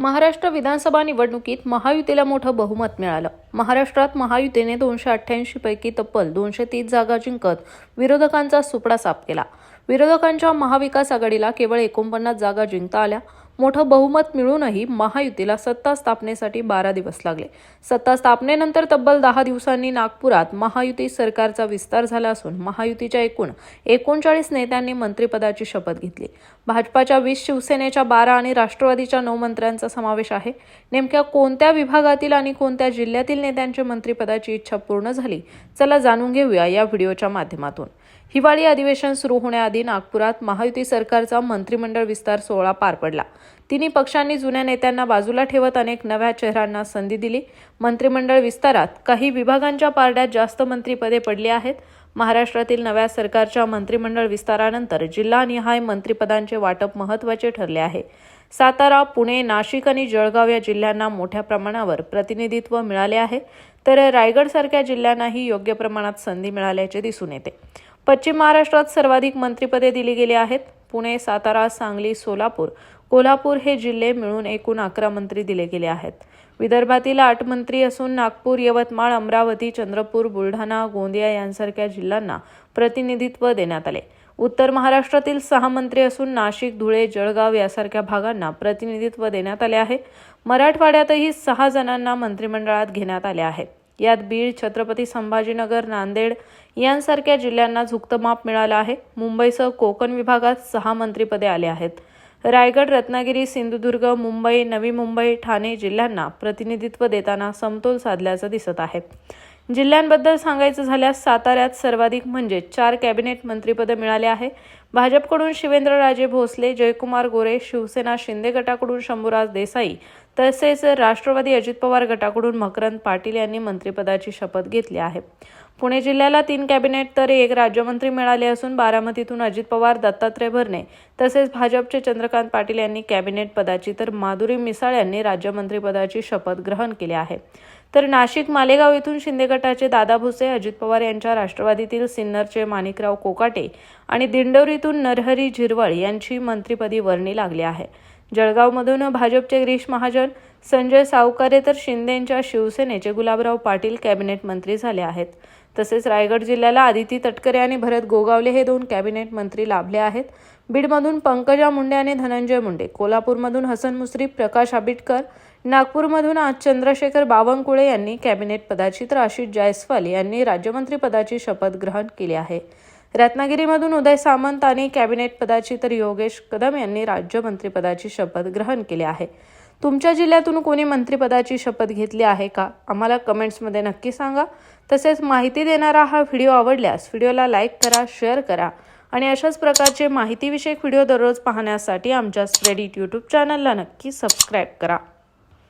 महाराष्ट्र विधानसभा निवडणुकीत महायुतीला मोठं बहुमत मिळालं. महाराष्ट्रात महायुतीने दोनशे अठ्ठ्याऐंशी पैकी तब्बल दोनशे तीस जागा जिंकत विरोधकांचा सुपडा साफ केला. विरोधकांच्या महाविकास आघाडीला केवळ एकोणपन्नास जागा जिंकता आल्या. मोठं बहुमत मिळूनही महायुतीला सत्ता स्थापनेसाठी बारा दिवस लागले. सत्ता स्थापनेनंतर तब्बल दहा दिवसांनी नागपुरात महायुती सरकारचा विस्तार झाला असून महायुतीच्या एकूण एकोणचाळीस नेत्यांनी मंत्रिपदाची शपथ घेतली. भाजपाच्या वीस शिवसेनेच्या बारा आणि राष्ट्रवादीच्या नऊ मंत्र्यांचा समावेश आहे. नेमक्या कोणत्या विभागातील आणि कोणत्या जिल्ह्यातील नेत्यांच्या मंत्रिपदाची इच्छा पूर्ण झाली? चला जाणून घेऊया या व्हिडिओच्या माध्यमातून. हिवाळी अधिवेशन सुरू होण्याआधी नागपुरात महायुती सरकारचा मंत्रिमंडळ विस्तार सोहळा पार पडला. तिन्ही पक्षांनी जुन्या नेत्यांना बाजूला ठेवत अनेक नव्या चेहऱ्यांना संधी दिली. मंत्रिमंडळ विस्तारात काही विभागांच्या पारड्यात जास्त मंत्रिपदे पडली आहेत. महाराष्ट्रातील नव्या सरकारच्या मंत्रिमंडळ विस्तारानंतर जिल्हानिहाय मंत्रिपदांचे वाटप महत्त्वाचे ठरले आहे. सातारा पुणे नाशिक आणि जळगाव या जिल्ह्यांना मोठ्या प्रमाणावर प्रतिनिधित्व मिळाले आहे. तर रायगडसारख्या जिल्ह्यांनाही योग्य प्रमाणात संधी मिळाल्याचे दिसून येते. पश्चिम महाराष्ट्रात सर्वाधिक मंत्रिपदे दिली गेली आहेत. पुणे सातारा सांगली सोलापूर कोल्हापूर हे जिल्हे मिळून एकूण अकरा मंत्री दिले गेले आहेत. विदर्भातील आठ मंत्री असून नागपूर यवतमाळ अमरावती चंद्रपूर बुलढाणा गोंदिया यांसारख्या जिल्ह्यांना प्रतिनिधित्व देण्यात आले. उत्तर महाराष्ट्रातील सहा मंत्री असून नाशिक धुळे जळगाव यासारख्या भागांना प्रतिनिधित्व देण्यात आले आहे. मराठवाड्यातही सहा जणांना मंत्रिमंडळात घेण्यात आले आहे. यात बीड छत्रपती संभाजीनगर नांदेड यांसारख्या जिल्ह्यांना झुकतं माप मिळालं आहे. मुंबईसह कोकण विभागात सहा मंत्रिपदे आले आहेत. रायगड रत्नागिरी सिंधुदुर्ग मुंबई नवी मुंबई ठाणे जिल्ह्यांना प्रतिनिधित्व देताना समतोल साधल्याचं दिसत आहे. जिल्ह्यांबद्दल सांगायचं झाल्यास साताऱ्यात सर्वाधिक म्हणजे चार कॅबिनेट मंत्रिपदं मिळाले आहे. भाजपकडून शिवेंद्रराजे भोसले जयकुमार गोरे शिवसेना शिंदे गटाकडून शंभूराज देसाई तसेच राष्ट्रवादी अजित पवार गटाकडून मकरंद पाटील यांनी मंत्रिपदाची शपथ घेतली आहे. पुणे जिल्ह्याला तीन कॅबिनेट तर एक राज्यमंत्री मिळाले असून बारामतीतून अजित पवार दत्तात्रय भरणे तसेच भाजपचे चंद्रकांत पाटील यांनी कॅबिनेट पदाची तर माधुरी मिसाळ यांनी राज्यमंत्रीपदाची शपथ ग्रहण केली आहे. तर नाशिक मालेगाव येथून शिंदे गटाचे दादा भुसे अजित पवार यांच्या राष्ट्रवादीतील सिन्नरचे माणिकराव कोकाटे आणि दिंडोरीतून नरहरी झिरवळ यांची मंत्रिपदी वर्णी लागली आहे. जळगावमधून भाजपचे गिरीश महाजन संजय सावकारे तर शिंदेंच्या शिवसेनेचे गुलाबराव पाटील कॅबिनेट मंत्री झाले आहेत. तसेच रायगड जिल्ह्याला आदिती तटकरे आणि भरत गोगावले हे दोन कॅबिनेट मंत्री लाभले आहेत. बीडमधून पंकजा मुंडे आणि धनंजय मुंडे कोल्हापूरमधून हसन मुश्रीफ प्रकाश आबिटकर नागपूरमधून आज चंद्रशेखर बावनकुळे यांनी कॅबिनेट पदाची तर आशिष जायस्वाल यांनी राज्यमंत्री पदाची शपथ ग्रहण केली आहे. रत्नागिरीमधून उदय सामंत आणि कॅबिनेट पदाची तर योगेश कदम यांनी राज्यमंत्रीपदाची शपथ ग्रहण केली आहे. तुमच्या जिल्ह्यातून कोणी मंत्रिपदाची शपथ घेतली आहे का? आम्हाला कमेंट्समध्ये नक्की सांगा. तसेच माहिती देणारा हा व्हिडिओ आवडल्यास व्हिडिओला लाईक करा शेअर करा आणि अशाच प्रकारचे माहितीविषयक व्हिडिओ दररोज पाहण्यासाठी आमच्या स्प्रेडिट यूट्यूब चॅनलला नक्की सबस्क्राईब करा.